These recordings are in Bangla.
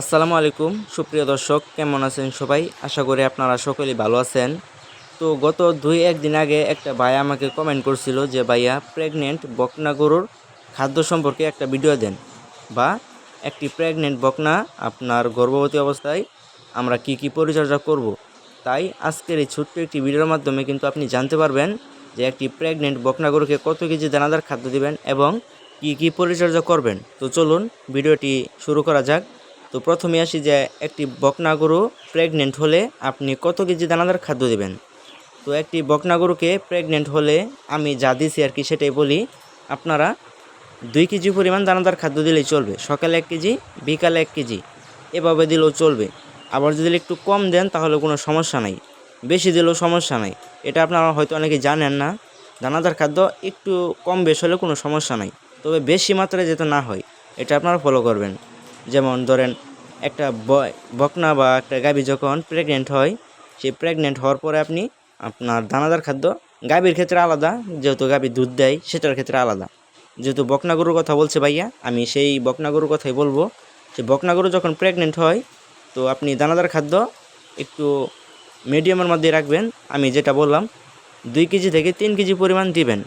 আসসালামু আলাইকুম। সুপ্রিয় দর্শক, কেমন আছেন সবাই? আশা করি আপনারা সকলেই ভালো আছেন। তো গত দুই একদিন আগে একটা ভাই আমাকে কমেন্ট করছিল যে, ভাইয়া প্রেগনেন্ট বকনা গরুর খাদ্য সম্পর্কে একটা ভিডিও দেন। বা, একটি প্রেগনেন্ট বকনা আপনার গর্ভবতী অবস্থায় আমরা কি কি পরিচর্যা করব। তাই আজকের এই ছোট্ট একটি ভিডিওর মাধ্যমে কিন্তু আপনি জানতে পারবেন যে, একটি প্রেগনেন্ট বকনা গরুকে কত কেজি দানাদার খাদ্য দিবেন এবং কি কি পরিচর্যা করবেন। তো চলুন ভিডিওটি শুরু করা যাক। তো প্রথমে আসি যে একটি বকনা গরু প্রেগনেন্ট হলে আপনি কত কেজি দানাদার খাদ্য দেবেন? তো একটি বকনা গরুকে প্রেগনেন্ট হলে আমি যা দিছি আর কি সেটাই বলি, আপনারা দুই কেজি পরিমাণ দানাদার খাদ্য দিলেই চলবে। সকালে এক কেজি, বিকালে এক কেজি, এভাবে দিলেও চলবে। আবার যদি একটু কম দেন তাহলে কোনো সমস্যা নাই। বেশি দিলেও সমস্যা নাই। এটা আপনারা হয়তো অনেকে জানেন না। দানাদার খাদ্য একটু কম বেশ হলে কোনো সমস্যা নাই। তবে বেশি মাত্রায় যাতে না হয়, এটা আপনারা ফলো করবেন। যেমন ধরেন একটা বকনা বা একটা গাভী যখন প্রেগনেন্ট হয়, সেই প্রেগনেন্ট হওয়ার পরে আপনি আপনার দানাদার খাদ্য, গাভীর ক্ষেত্রে আলাদা, যেহেতু গাভী দুধ দেয়, সেটার ক্ষেত্রে আলাদা। যেহেতু বকনা গরুর কথা বলছে ভাইয়া, আমি সেই বকনা গরুর কথাই বলব। যে বকনা গরু যখন প্রেগনেন্ট হয়, তো আপনি দানাদার খাদ্য একটু মিডিয়ামের মধ্যে রাখবেন। আমি যেটা বললাম, দুই কেজি থেকে তিন কেজি পরিমাণ দিবেন।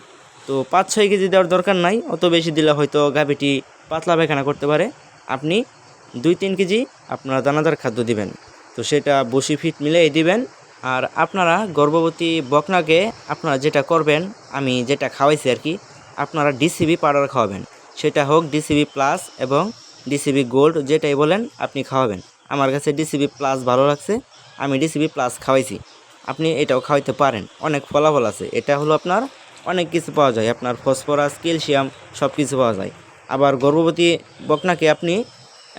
তো পাঁচ ছয় কেজি দেওয়ার দরকার নাই, অত বেশি দিলে হয়তো গাভীটি পাতলা পায়খানা করতে পারে। আপনি দুই তিন কেজি আপনারা দানাদার খাদ্য দিবেন। তো সেটা বসি ফিট মিলিয়ে দিবেন। আর আপনারা গর্ভবতী বকনাকে আপনারা যেটা করবেন, আমি যেটা খাওয়াইছি আর কি, আপনারা ডিসিবি পাউডার খাওয়াবেন। সেটা হোক ডিসিবি প্লাস এবং ডিসিবি গোল্ড যেটাই বলেন আপনি খাওয়াবেন। আমার কাছে ডিসিবি প্লাস ভালো লাগছে, আমি ডিসিবি প্লাস খাওয়াইছি। আপনি এটাও খাওয়াইতে পারেন, অনেক ফলাফল আছে। এটা হলো আপনার অনেক কিছু পাওয়া যায়, আপনার ফসফরাস, ক্যালসিয়াম সব কিছু পাওয়া যায়। আবার গর্ভবতী বকনাকে আপনি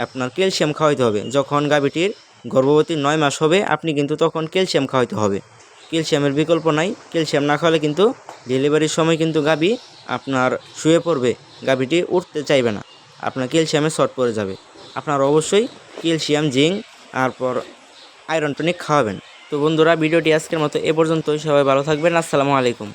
আপনার ক্যালসিয়াম খাওয়াইতে হবে। যখন গাভীটির গর্ভবতী নয় মাস হবে, আপনি কিন্তু তখন ক্যালসিয়াম খাওয়াইতে হবে। ক্যালসিয়ামের বিকল্প নাই। ক্যালসিয়াম না খাওয়ালে কিন্তু ডেলিভারির সময় কিন্তু গাভী আপনার শুয়ে পড়বে। গাভীটি উঠতে চাইবে না। আপনার ক্যালসিয়ামের শর্ট পড়ে যাবে। আপনার অবশ্যই ক্যালসিয়াম, জিঙ্ক, তারপর আয়রন টনিক খাওয়াবেন। তো বন্ধুরা, ভিডিওটি আজকের মতো এ পর্যন্তই। সবাই ভালো থাকবেন। আসসালামু আলাইকুম।